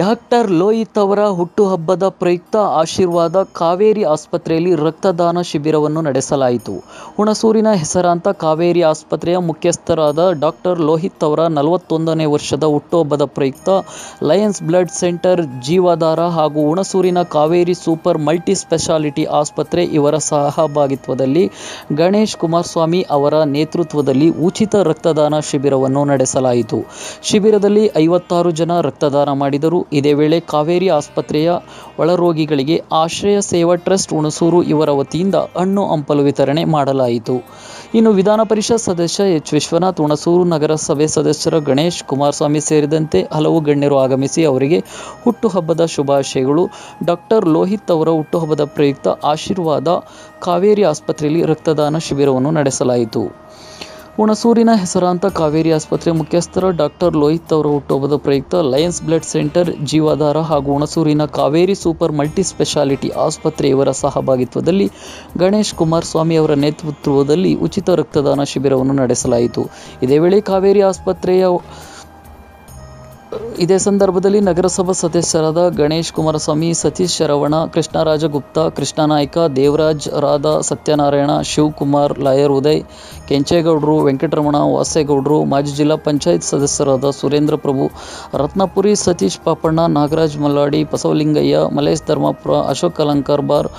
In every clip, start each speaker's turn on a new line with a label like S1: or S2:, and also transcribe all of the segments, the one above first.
S1: Doctor Lohith ಅವರ ಹುಟ್ಟುಹಬ್ಬದ ಪ್ರಯುಕ್ತ ಆಶೀರ್ವಾದ ಕಾವೇರಿ ಆಸ್ಪತ್ರೆಯಲ್ಲಿ ರಕ್ತದಾನ ಶಿಬಿರವನ್ನು ನಡೆಸಲಾಯಿತು. ಹುಣಸೂರಿನ ಹೆಸರಾಂತ ಕಾವೇರಿ ಆಸ್ಪತ್ರೆಯ ಮುಖ್ಯಸ್ಥರಾದ ಡಾಕ್ಟರ್ ಲೋಹಿತ್ ಅವರ ನಲವತ್ತೊಂದನೇ ವರ್ಷದ ಹುಟ್ಟುಹಬ್ಬದ ಪ್ರಯುಕ್ತ ಲಯನ್ಸ್ ಬ್ಲಡ್ ಸೆಂಟರ್, ಜೀವಾಧಾರ ಹಾಗೂ ಹುಣಸೂರಿನ ಕಾವೇರಿ ಸೂಪರ್ ಮಲ್ಟಿ ಸ್ಪೆಷಾಲಿಟಿ ಆಸ್ಪತ್ರೆ ಇವರ ಸಹಭಾಗಿತ್ವದಲ್ಲಿ ಗಣೇಶ್ ಕುಮಾರಸ್ವಾಮಿ ಅವರ ನೇತೃತ್ವದಲ್ಲಿ ಉಚಿತ ರಕ್ತದಾನ ಶಿಬಿರವನ್ನು ನಡೆಸಲಾಯಿತು. ಶಿಬಿರದಲ್ಲಿ ಐವತ್ತಾರು ಜನ ರಕ್ತದಾನ ಮಾಡಿದರು. ಇದೇ ವೇಳೆ ಕಾವೇರಿ ಆಸ್ಪತ್ರೆಯ ಒಳರೋಗಿಗಳಿಗೆ ಆಶ್ರಯ ಸೇವಾ ಟ್ರಸ್ಟ್ ಹುಣಸೂರು ಇವರ ವತಿಯಿಂದ ಹಣ್ಣು ಹಂಪಲು ವಿತರಣೆ ಮಾಡಲಾಯಿತು. ಇನ್ನು ವಿಧಾನ ಪರಿಷತ್ ಸದಸ್ಯ ಎಚ್. ವಿಶ್ವನಾಥ್, ಹುಣಸೂರು ನಗರಸಭೆ ಸದಸ್ಯರ ಗಣೇಶ್ ಕುಮಾರಸ್ವಾಮಿ ಸೇರಿದಂತೆ ಹಲವು ಗಣ್ಯರು ಆಗಮಿಸಿ ಅವರಿಗೆ ಹುಟ್ಟುಹಬ್ಬದ ಶುಭಾಶಯಗಳು. ಡಾಕ್ಟರ್ ಲೋಹಿತ್ ಅವರ ಹುಟ್ಟುಹಬ್ಬದ ಪ್ರಯುಕ್ತ ಆಶೀರ್ವಾದ ಕಾವೇರಿ ಆಸ್ಪತ್ರೆಯಲ್ಲಿ ರಕ್ತದಾನ ಶಿಬಿರವನ್ನು ನಡೆಸಲಾಯಿತು. ಹುಣಸೂರಿನ ಹೆಸರಾಂತ ಕಾವೇರಿ ಆಸ್ಪತ್ರೆ ಮುಖ್ಯಸ್ಥರ ಡಾಕ್ಟರ್ ಲೋಹಿತ್ ಅವರ ಹುಟ್ಟುಹಬ್ಬದ ಪ್ರಯುಕ್ತ ಲಯನ್ಸ್ ಬ್ಲಡ್ ಸೆಂಟರ್, ಜೀವಾಧಾರ ಹಾಗೂ ಹುಣಸೂರಿನ ಕಾವೇರಿ ಸೂಪರ್ ಮಲ್ಟಿ ಸ್ಪೆಷಾಲಿಟಿ ಆಸ್ಪತ್ರೆ ಇವರ ಸಹಭಾಗಿತ್ವದಲ್ಲಿ ಗಣೇಶ್ ಕುಮಾರ್ ಸ್ವಾಮಿ ಅವರ ನೇತೃತ್ವದಲ್ಲಿ ಉಚಿತ ರಕ್ತದಾನ ಶಿಬಿರವನ್ನು ನಡೆಸಲಾಯಿತು. ಇದೇ ವೇಳೆ ಕಾವೇರಿ ಆಸ್ಪತ್ರೆಯ ಇದೇ ಸಂದರ್ಭದಲ್ಲಿ ನಗರಸಭಾ ಸದಸ್ಯರಾದ ಗಣೇಶ್ ಕುಮಾರಸ್ವಾಮಿ, ಸತೀಶ್ ಶರವಣ, ಕೃಷ್ಣರಾಜ ಗುಪ್ತಾ, ಕೃಷ್ಣಾನಾಯ್ಕ, ದೇವರಾಜ್, ರಾಧಾ, ಸತ್ಯನಾರಾಯಣ, ಶಿವಕುಮಾರ್, ಲಾಯರ್ ಉದಯ್, ಕೆಂಚೇಗೌಡರು, ವೆಂಕಟರಮಣ, ವಾಸೇಗೌಡರು, ಮಾಜಿ ಜಿಲ್ಲಾ ಪಂಚಾಯತ್ ಸದಸ್ಯರಾದ ಸುರೇಂದ್ರ ಪ್ರಭು, ರತ್ನಪುರಿ ಸತೀಶ್ ಪಾಪಣ್ಣ, ನಾಗರಾಜ್ ಮಲ್ಲಾಡಿ, ಬಸವಲಿಂಗಯ್ಯ, ಮಲೇಶ್ ಧರ್ಮಪುರ ಅಶೋಕ್ ಅಲಂಕಾರ್ ಬಾರ್,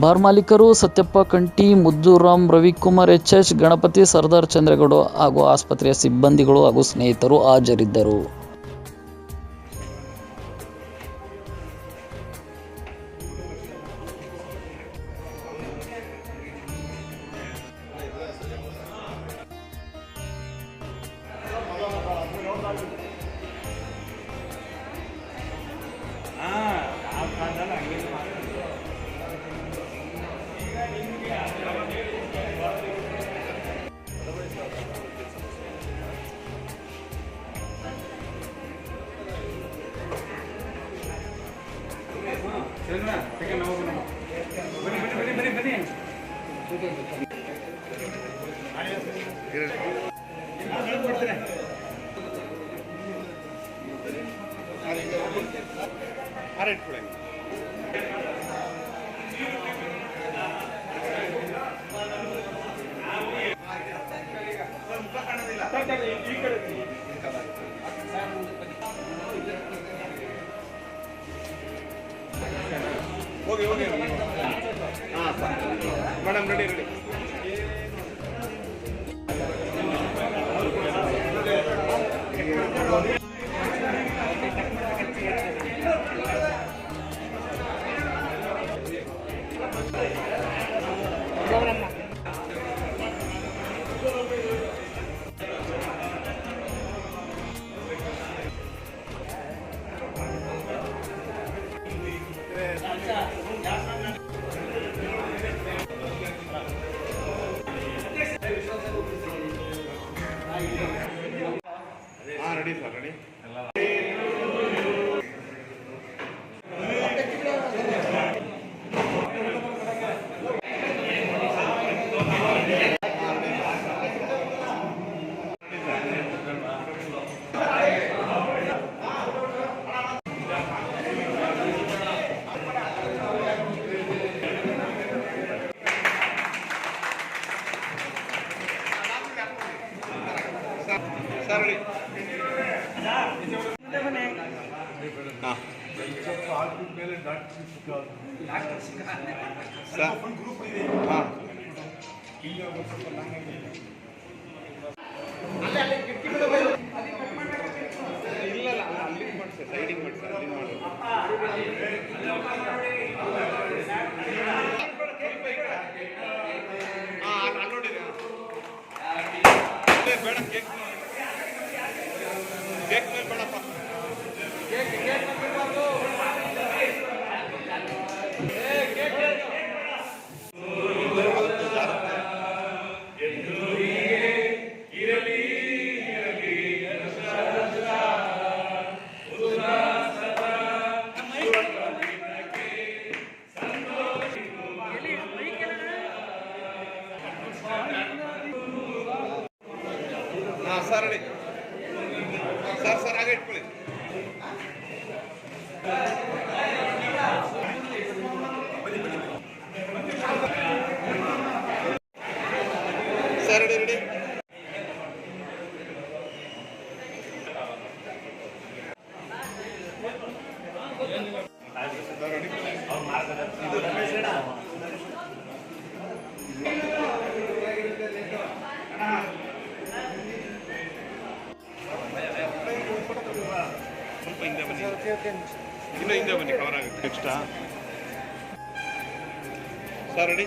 S1: ಬಾರ್ ಮಾಲೀಕರು ಸತ್ಯಪ್ಪ ಕಂಟಿ ಮುದ್ದುರಾಮ್, ರವಿಕುಮಾರ್ ಎಚ್ ಎಚ್, ಗಣಪತಿ, ಸರ್ದಾರ್ ಚಂದ್ರೇಗೌಡ ಹಾಗೂ ಆಸ್ಪತ್ರೆಯ ಸಿಬ್ಬಂದಿಗಳು ಹಾಗೂ ಸ್ನೇಹಿತರು ಹಾಜರಿದ್ದರು.
S2: ಹೋಗಿ ಮೇಡಮ್ ರೆಡಿ ರೆಡಿ ಹಾಂ ready sir ready sir ready ಹಾಂ ಸರ್. ಹಾಂ. ಇಲ್ಲ ಇಲ್ಲ ಅಲ್ಲಿಗೆ ಮಾಡಿ ಸರ್ ಸೈಡಿಗೆ ಮಾಡಿ ಸರ್ ಅಲ್ಲಿ ಮಾಡಿ ಸರ್ ರೆಡಿ ಸರ್ ಸರ್ ಹಾಗೆ ಇಟ್ಕೊಳ್ಳಿ ಸರ್ ರೆಡಿ ರೆಡಿ ಸ್ವಲ್ಪ ಹಿಂದೆ ಬನ್ನಿ ಇನ್ನು ಹಿಂದೆ ಬನ್ನಿ ಕವರ್ ಆಗುತ್ತೆ. ನೆಕ್ಸ್ಟಾ? Sir ready